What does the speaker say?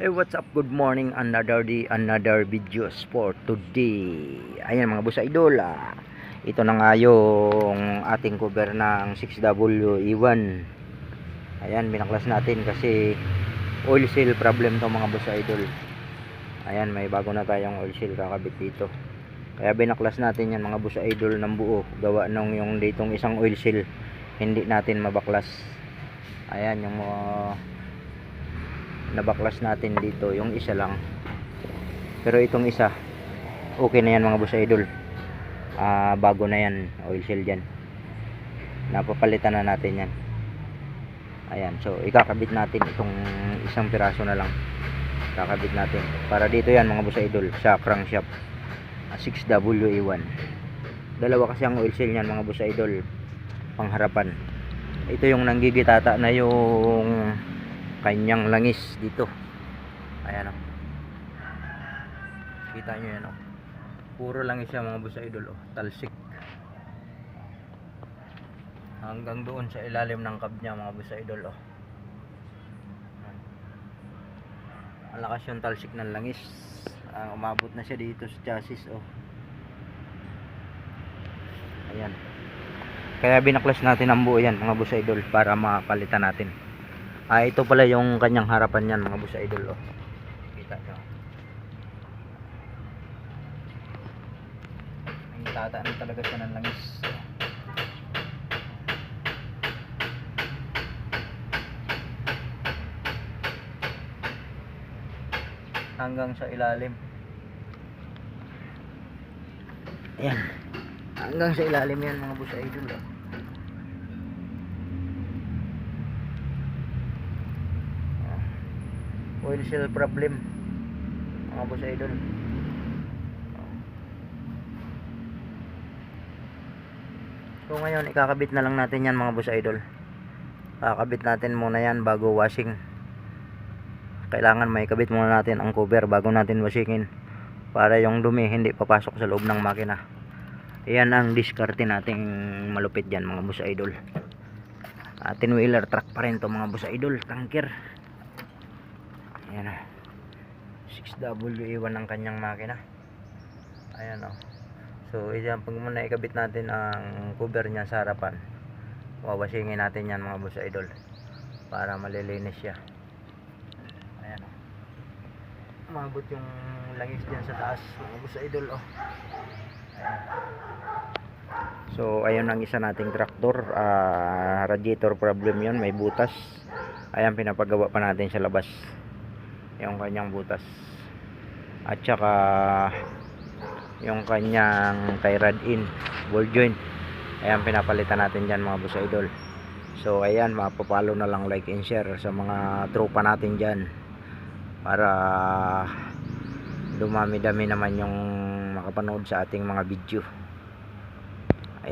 Hey, what's up? Good morning. Another day, another videos for today. Ayan mga boss idol. ah. Ito na nga yung ating cover ng 6W-E1. Ayan, binaklas natin kasi oil seal problem to mga boss idol. Ayan, may bago na tayong oil seal kakabit dito. Kaya binaklas natin yan mga boss idol ng buo. Gawa nung yung ditong isang oil seal. Hindi natin mabaklas. Ayan, yung mga nabaklas natin dito yung isa lang. Pero itong isa okay na yan mga boss idol. Ah, bago na yan oil seal dyan. Napapalitan na natin yan. Ayan so ikakabit natin itong isang piraso na lang. Kakabit natin. Para dito yan mga boss idol sa crankshaft ah, 6WA1 dalawa kasi ang oil seal yan mga boss idol. Pangharapan. Ito yung nanggigitata na yung kanyang langis dito. Ayan o kita nyo yan o puro langis siya mga boss idol o talsik. Hanggang doon sa ilalim ng cab niya mga boss idol o malakas yung talsik ng langis. Ah, umabot na siya dito sa chassis o ayan. Kaya binaklas natin ang buo yan mga boss idol para mapalitan natin Ah, ito pala yung kanyang harapan yan mga boss idol oh. Kita nyo. May tataan talaga siya ng langis. Hanggang sa ilalim. Ayan. Hanggang sa ilalim yan mga boss idol oh. Oil seal problem. Mga boss idol. So ngayon ikakabit na lang natin yan mga boss idol. Kakabit natin muna yan bago washing. Kailangan may kabit muna natin ang cover bago natin washingin. Para yung dumi hindi papasok sa loob ng makina. Yan ang diskarte nating malupit dyan mga boss idol. Atin wheeler truck pa rin to mga boss idol. Tanker Ayan o. 6W1 ang kanyang makina. Ayan o. So, yan, pag muna ikabit natin ang cover niya sa harapan, wawasingin natin yan mga boss idol para malilinis siya. Ayan o. Umabot yung langis diyan sa taas mga boss idol o. Ayan. So, ayun ang isa nating traktor. ah, radiator problem yon may butas. Ayan, pinapagawa pa natin sa labas yung kanyang butas. At saka yung kanyang tie rod in ball joint. Ayan pinapalitan natin dyan mga boss idol. So ayan mapapalo na lang like and share sa mga tropa natin dyan. Para dumami-dami naman yung makapanood sa ating mga video